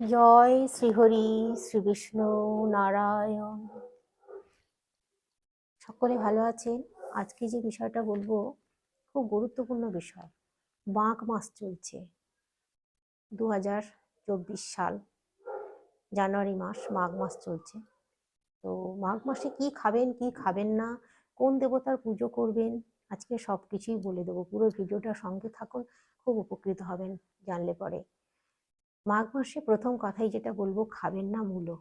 জয় শ্রীহরি, শ্রী বিষ্ণু নারায়ণ। সকলে ভালো আছেন? আজকে যে বিষয়টা বলব, খুব গুরুত্বপূর্ণ বিষয়। মাঘ মাস চলছে দু হাজার চব্বিশ সাল, জানুয়ারি মাস মাঘ মাস চলছে। তো মাঘ মাসে কি খাবেন কি খাবেন না, কোন দেবতার পুজো করবেন, আজকে সব কিছুই বলে দেবো। পুরো ভিডিওটার সঙ্গে থাকুন, খুব উপকৃত হবেন, জানলে পরে। মাঘ মাসে প্রথম কথাই যেটা বলব, খাবেন না মূলো।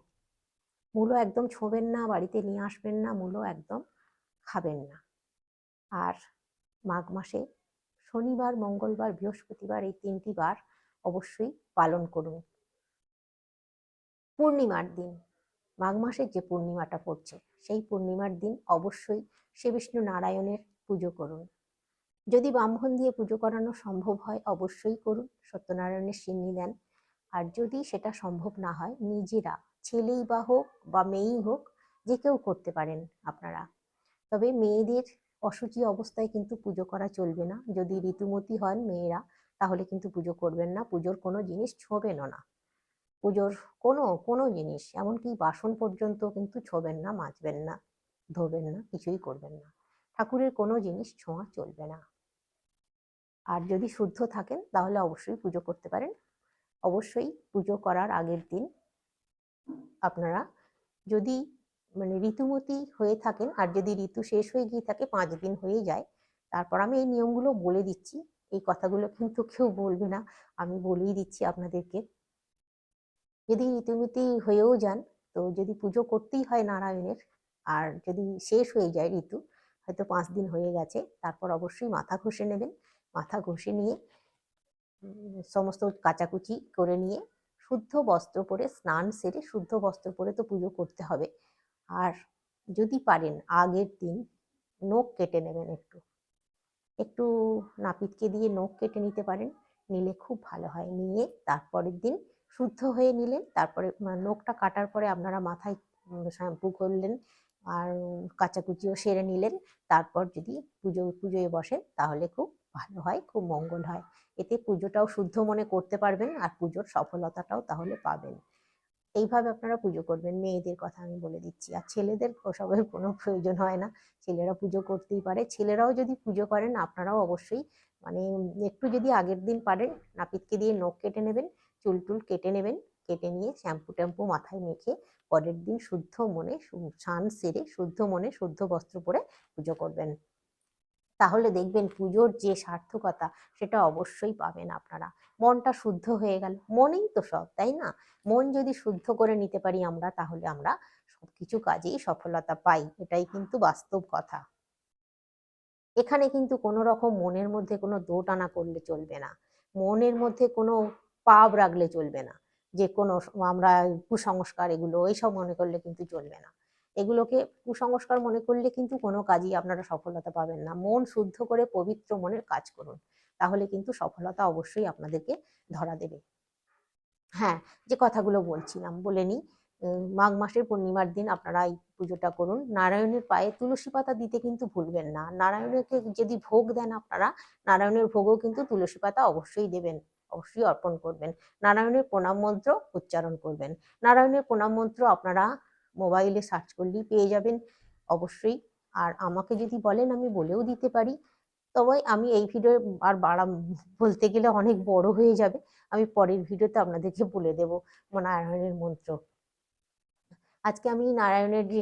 মূলো একদম ছোঁবেন না, বাড়িতে নিয়ে আসবেন না, মূলো একদম খাবেন না। আর মাঘ মাসে শনিবার, মঙ্গলবার, বৃহস্পতিবার এই তিনটি বার অবশ্যই পালন করুন। পূর্ণিমার দিন, মাঘ মাসের যে পূর্ণিমাটা পড়ছে, সেই পূর্ণিমার দিন অবশ্যই শ্রী বিষ্ণু নারায়ণের পুজো করুন। যদি ব্রাহ্মণ দিয়ে পুজো করানো সম্ভব হয়, অবশ্যই করুন। সত্যনারায়ণের সিন্নি দেন। আর যদি সেটা সম্ভব না হয়, নিজেরা, ছেলেই বা হোক বা মেয়েই হোক, যে কেউ করতে পারেন আপনারা। তবে মেয়েদের অসুচি অবস্থায় কিন্তু পুজো করা চলবে না। যদি ঋতুমতী হন মেয়েরা, তাহলে কিন্তু পুজো করবেন না। পুজোর কোনো জিনিস ছোঁবেনও না। পুজোর কোনো কোনো জিনিস, এমনকি বাসন পর্যন্ত কিন্তু ছোঁবেন না, মাজবেন না, ধোবেন না, কিছুই করবেন না। ঠাকুরের কোনো জিনিস ছোঁয়া চলবে না। আর যদি শুদ্ধ থাকেন, তাহলে অবশ্যই পুজো করতে পারেন। অবশ্যই পুজো করার আগের দিন আপনারা যদি মানে ঋতুমতি হয়ে থাকেন আর যদি ঋতু শেষ হয়ে গিয়ে থাকে পাঁচ দিন হয়ে যায়, তারপর আমি এই নিয়মগুলো বলে দিচ্ছি। এই কথাগুলো কিন্তু কেউ বলবে না, আমি বলেই দিচ্ছি আপনাদেরকে। যদি ঋতুমতি হয়েও যান, তো যদি পুজো করতেই হয় নারায়ণের, আর যদি শেষ হয়ে যায় ঋতু, হয়তো পাঁচ দিন হয়ে গেছে, তারপর অবশ্যই মাথা ঘষে নেবেন। মাথা ঘষে নিয়ে সমস্ত কাচাকুচি করে নিয়ে শুদ্ধ বস্ত্র পরে স্নান সেরে শুদ্ধ বস্ত্র পরে তো পুজো করতে হবে। আর যদি পারেন আগের দিন নখ কেটে নেবেন একটু। একটু নাপিতকে দিয়ে নখ কেটে নিতে পারেন, নিলে খুব ভালো হয়। নিয়ে তারপরের দিন শুদ্ধ হয়ে নিলেন, তারপরে নখটা কাটার পরে আপনারা মাথায় শ্যাম্পু করলেন আর কাচাকুচিও সেরে নিলেন। তারপর যদি পুজো, পুজোয় বসেন তাহলে খুব ভালো হয়, খুব মঙ্গল হয়। এতে পুজোটাও শুদ্ধ মনে করতে পারবেন আর পুজোর সফলতাটাও তাহলে পাবেন। এইভাবে আপনারা পুজো করবেন। মেয়েদের কথা আমি বলে দিচ্ছি। আর ছেলেদের ওসবের কোনো প্রয়োজন হয় না। ছেলেরা পুজো করতেই পারে। ছেলেরাও যদি পুজো করেন, আপনারাও অবশ্যই মানে একটু যদি আগের দিন পারেন, নাপিতকে দিয়ে নখ কেটে নেবেন, চুল টুল কেটে নেবেন, কেটে নিয়ে শ্যাম্পু ট্যাম্পু মাথায় মেখে পরের দিন শুদ্ধ মনে স্নান সেরে শুদ্ধ মনে শুদ্ধ বস্ত্র পরে পুজো করবেন। তাহলে দেখবেন পুজোর যে সার্থকতা, সেটা অবশ্যই পাবেন আপনারা। মনটা শুদ্ধ হয়ে গেল। মনেই তো সব, তাই না? মন যদি শুদ্ধ করে নিতে পারি আমরা, তাহলে আমরা সবকিছু কাজেই সফলতা পাই। এটাই কিন্তু বাস্তব কথা। এখানে কিন্তু কোনো রকম মনের মধ্যে কোনো দোটানা করলে চলবে না। মনের মধ্যে কোনো পাপ রাখলে চলবে না। যে কোনো আমরা কুসংস্কার এগুলো, এইসব মনে করলে কিন্তু চলবে না। এগুলোকে কুসংস্কার মনে করলে কিন্তু কোনো কাজই আপনারা সফলতা পাবেন না। মন শুদ্ধ করে পবিত্র মনের কাজ করুন। তাহলে কিন্তু সফলতা অবশ্যই আপনাদেরকে ধরা দেবে। হ্যাঁ যে কথাগুলো বলছিলাম, বলে নিই মাঘ মাসের পূর্ণিমার দিন আপনারা এই পুজোটা করুন। নারায়ণের পায়ে তুলসী পাতা দিতে কিন্তু ভুলবেন না। নারায়ণকে যদি ভোগ দেন আপনারা, নারায়ণের ভোগও কিন্তু তুলসী পাতা অবশ্যই দেবেন, অবশ্যই অর্পণ করবেন। নারায়ণের প্রণাম মন্ত্র উচ্চারণ করবেন। নারায়ণের প্রণাম মন্ত্র আপনারা মোবাইলে সার্চ করলেই পেয়ে যাবেন, অবশ্যই। আর আমাকে যদি বলেন, আমি বলেও দিতে পারি। তবে আমি এই ভিডিও আর বাড়া বলতে গেলে অনেক বড় হয়ে যাবে। আমি পরের ভিডিওতে আপনাদেরকে বলে দেব নারায়ণের মন্ত্র। আজকে আমি নারায়ণের যে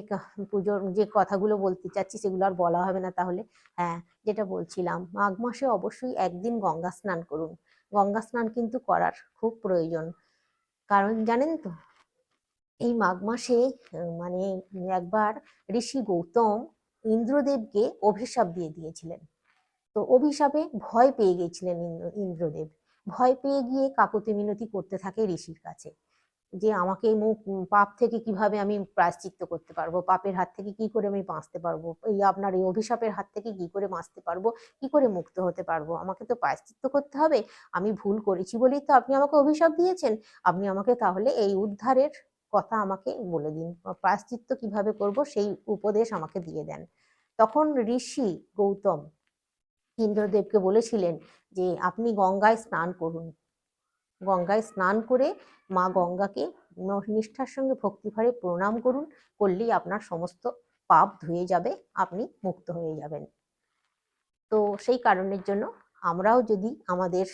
পুজোর যে কথাগুলো বলতে চাচ্ছি, সেগুলো আর বলা হবে না তাহলে। হ্যাঁ যেটা বলছিলাম, মাঘ মাসে অবশ্যই একদিন গঙ্গা স্নান করুন। গঙ্গা স্নান কিন্তু করার খুব প্রয়োজন। কারণ জানেন তো এই মাঘ মাসে মানে একবার ঋষি গৌতম ইন্দ্রদেবকে অভিশাপ দিয়ে দিয়েছিলেন। তো অভিশাপে ভয় পেয়ে গিয়েছিলেন ইন্দ্রদেব। ভয় পেয়ে গিয়ে কাকুতি মিনতি করতে থাকে ঋষির কাছে যে, আমাকে মুখ, পাপ থেকে কীভাবে আমি প্রায়শ্চিত্ত করতে পারব? পাপের হাত থেকে কি করে আমি বাঁচতে পারব? এই আপনার এই অভিশাপের হাত থেকে কি করে বাঁচতে পারব? কি করে মুক্ত হতে পারব? আমাকে তো প্রায়শ্চিত্ত করতে হবে। আমি ভুল করেছি বলেই তো আপনি আমাকে অভিশাপ দিয়েছেন। আপনি আমাকে তাহলে এই উদ্ধারের কথা আমাকে বলে দিন। প্রায়শ্চিত্ত কীভাবে করব সেই উপদেশ আমাকে দিয়ে দেন। তখন ঋষি গৌতম ইন্দ্রদেবকে বলেছিলেন যে, আপনি গঙ্গায় স্নান করুন। গঙ্গায় স্নান করে মা গঙ্গাকে নিষ্ঠার সঙ্গে ভক্তিভরে প্রণাম করুন, করলেই আপনার সমস্ত পাপ ধুয়ে যাবে, আপনি মুক্ত হয়ে যাবেন। তো সেই কারণের জন্য আমরাও যদি আমাদের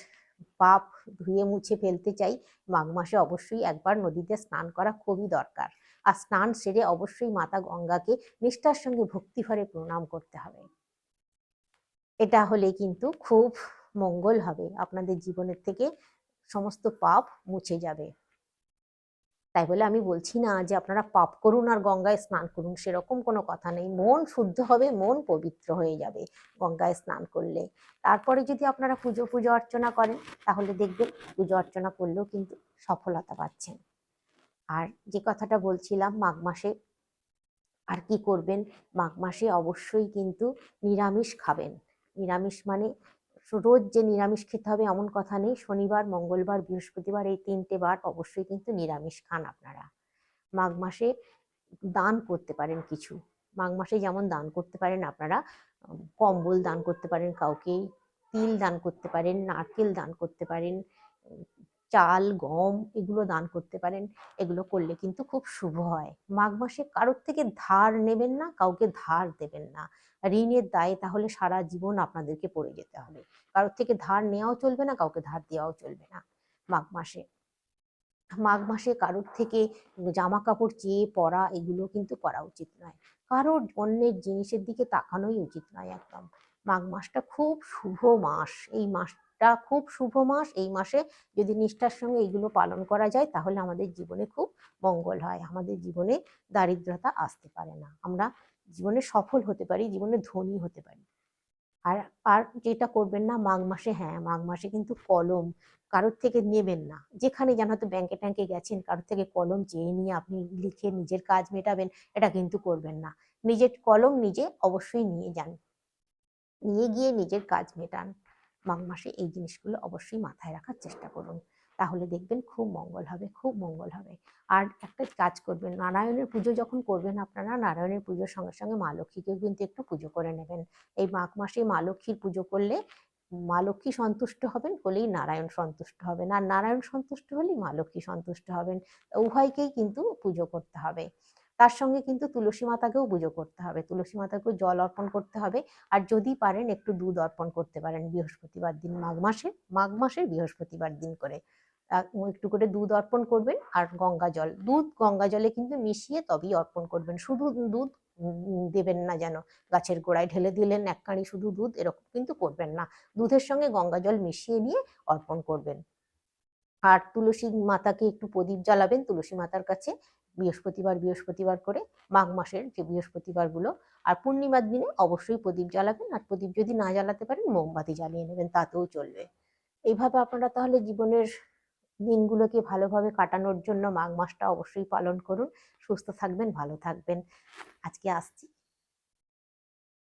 পাপ ধুয়ে মুছে ফেলতে চাই, মাঘ মাসে অবশ্যই একবার নদীতে স্নান করা খুবই দরকার। আর স্নান সেরে অবশ্যই মাতা গঙ্গাকে নিষ্ঠার সঙ্গে ভক্তিভরে প্রণাম করতে হবে। এটা হলে কিন্তু খুব মঙ্গল হবে। আপনাদের জীবনের থেকে সমস্ত পাপ মুছে যাবে। তাই বলে আমি বলছি না যে আপনারা পাপ করুন আর গঙ্গায় স্নান করুন, সেরকম কোনো কথা নেই। মন শুদ্ধ হবে, মন পবিত্র হয়ে যাবে গঙ্গায় স্নান করলে। তারপরে যদি আপনারা পুজো পুজো অর্চনা করেন, তাহলে দেখবেন পুজো অর্চনা করলেও কিন্তু সফলতা পাচ্ছেন। আর যে কথাটা বলছিলাম, মাঘ মাসে আর কি করবেন? মাঘ মাসে অবশ্যই কিন্তু নিরামিষ খাবেন। নিরামিষ মানে রোজ যে নিরামিষ খেতে হবে এমন কথা নেই। শনিবার, মঙ্গলবার, বৃহস্পতিবার এই তিনটে বার অবশ্যই কিন্তু নিরামিষ খান আপনারা। মাঘ মাসে দান করতে পারেন কিছু। মাঘ মাসে যেমন দান করতে পারেন আপনারা কম্বল দান করতে পারেন কাউকে তিল দান করতে পারেন, নারকেল দান করতে পারেন চাল, গম এগুলো দান করতে পারেন। এগুলো করলে কিন্তু খুব শুভ হয়। মাঘ মাসে কারোর থেকে ধার নেবেন না, কাউকে ধার দেবেন না। ঋণের দায়ে তাহলে সারা জীবন আপনাদেরকে পড়ে যেতে হবে। কারোর থেকে ধার নেওয়াও চলবে না, কাউকে ধার দেওয়াও চলবে না মাঘ মাসে। মাঘ মাসে কারোর থেকে জামা কাপড় চেয়ে পরা এগুলো কিন্তু করা উচিত নয়। কারোর অন্যের জিনিসের দিকে তাকানোই উচিত নয় একদম। মাঘ মাসটা খুব শুভ মাস। এই মাসটা খুব শুভ মাস। এই মাসে যদি নিষ্ঠার সঙ্গে এইগুলো পালন করা যায়, তাহলে আমাদের জীবনে খুব মঙ্গল হয়। আমাদের জীবনে দারিদ্রতা আসতে পারে না। আমরা জীবনে সফল হতে পারি, জীবনে ধনী হতে পারি। আর আর যেটা করবেন না, মাঘ মাসে হ্যাঁ মাঘ মাসে কিন্তু কলম কারোর থেকে নেবেন না। যেখানে যেন হয়তো ব্যাংকে ট্যাঙ্কে গেছেন, কারোর থেকে কলম চেয়ে নিয়ে আপনি লিখে নিজের কাজ মেটাবেন, এটা কিন্তু করবেন না। নিজের কলম নিজে অবশ্যই নিয়ে যান। নিয়ে গিয়ে নিজের কাজ মেটান। মাঘ মাসে এই জিনিসগুলো অবশ্যই মাথায় রাখার চেষ্টা করুন। তাহলে দেখবেন খুব মঙ্গল হবে, খুব মঙ্গল হবে। আর একটা কাজ করবেন, নারায়ণের পুজো যখন করবেন আপনারা, নারায়ণের পুজোর সঙ্গে সঙ্গে মা লক্ষ্মীকেও কিন্তু একটু পুজো করে নেবেন। এই মাঘ মাসে মা লক্ষ্মীর পুজো করলে মা লক্ষ্মী সন্তুষ্ট হবেন হলেই নারায়ণ সন্তুষ্ট হবেন। আর নারায়ণ সন্তুষ্ট হলেই মা লক্ষ্মী সন্তুষ্ট হবেন। উভয়কেই কিন্তু পুজো করতে হবে। তার সঙ্গে কিন্তু তুলসী মাতাকেও পুজো করতে হবে। তুলসী মাতাকেও জল অর্পণ করতে হবে। আর যদি পারেন একটু দুধ অর্পণ করতে পারেন বৃহস্পতিবার দিন মাঘ মাসে। মাঘ মাসের বৃহস্পতিবার দিন করে। একটু করে দুধ অর্পণ করবেন আর গঙ্গা জল। দুধ গঙ্গা জলে কিন্তু মিশিয়ে তবেই অর্পণ করবেন। শুধু দুধ দেবেন না যেন। গাছের গোড়ায় ঢেলে দিলেন এক কাঁড়ি শুধু দুধ, এরকম কিন্তু করবেন না। দুধের সঙ্গে গঙ্গা জল মিশিয়ে নিয়ে অর্পণ করবেন। আর তুলসী মাতাকে একটু প্রদীপ জ্বালাবেন। তুলসী মাতার কাছে বৃহস্পতিবার বৃহস্পতিবার করে মাঘ মাসের যে বৃহস্পতিবারগুলো। আর পূর্ণিমার দিনে অবশ্যই প্রদীপ জ্বালাবেন। আর প্রদীপ যদি না জ্বালাতে পারেন, মোমবাতি জ্বালিয়ে নেবেন, তাতেও চলবে। এইভাবে আপনারা তাহলে জীবনের দিনগুলোকে ভালোভাবে কাটানোর জন্য মাঘ মাসটা অবশ্যই পালন করুন। সুস্থ থাকবেন, ভালো থাকবেন। আজকে আসছি।